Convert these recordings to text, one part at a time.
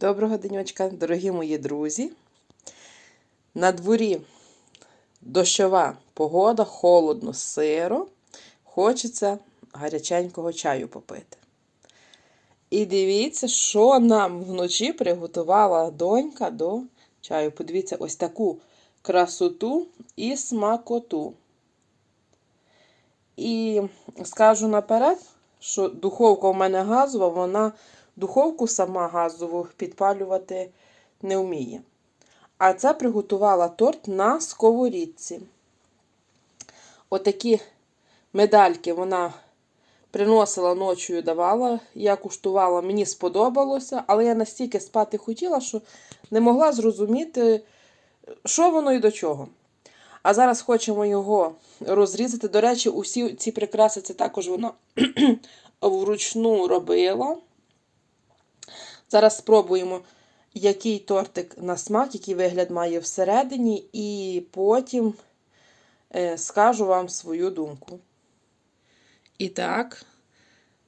Доброго денечка, дорогі мої друзі. На дворі дощова погода, холодно, сиро. Хочеться гаряченького чаю попити. І дивіться, що нам вночі приготувала донька до чаю. Подивіться, ось таку красоту і смакоту. І скажу наперед, що духовка у мене газова, вона духовку сама газову підпалювати не вміє. А це приготувала торт на сковорідці. Отакі медальки вона приносила ночою, давала. Я куштувала, мені сподобалося, але я настільки спати хотіла, що не могла зрозуміти, що воно і до чого. А зараз хочемо його розрізати. До речі, усі ці прикраси це також вона вручну робила. Зараз спробуємо, який тортик на смак, який вигляд має всередині, і потім е, скажу вам свою думку. І так,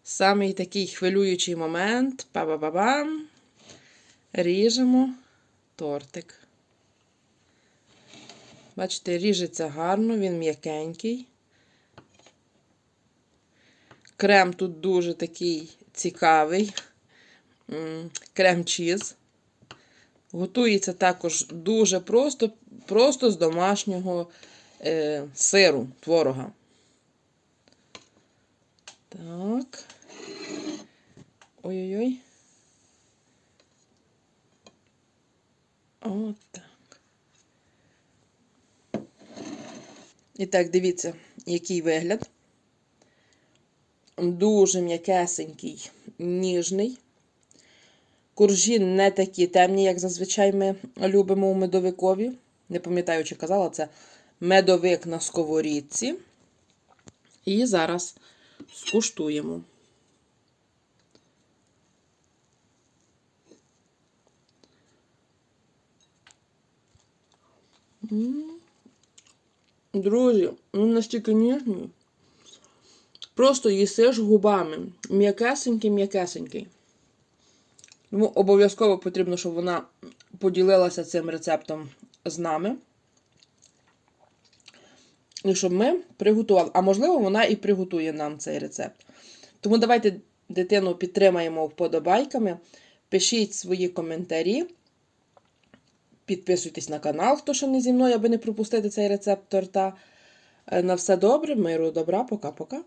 самий такий хвилюючий момент. Па-ба-ба-бам. Ріжемо тортик. Бачите, ріжеться гарно, він м'якенький. Крем тут дуже такий цікавий. Крем-чіз. Готується також дуже просто, просто з домашнього е, сиру, творога. Так. Ой-ой-ой. От так. І так, дивіться, який вигляд. Дуже м'якесенький, ніжний. Коржі не такі темні, як зазвичай ми любимо у медовикові. Не пам'ятаю, чи казала, це медовик на сковорідці. І зараз скуштуємо. Друзі, він настільки ніжний. Просто їсиш губами. М'якесенький, м'якесенький. Тому обов'язково потрібно, щоб вона поділилася цим рецептом з нами. І щоб ми приготували. А можливо, вона і приготує нам цей рецепт. Тому давайте дитину підтримаємо вподобайками. Пишіть свої коментарі. Підписуйтесь на канал, хто ще не зі мною, аби не пропустити цей рецепт торта. На все добре, миру, добра, пока-пока.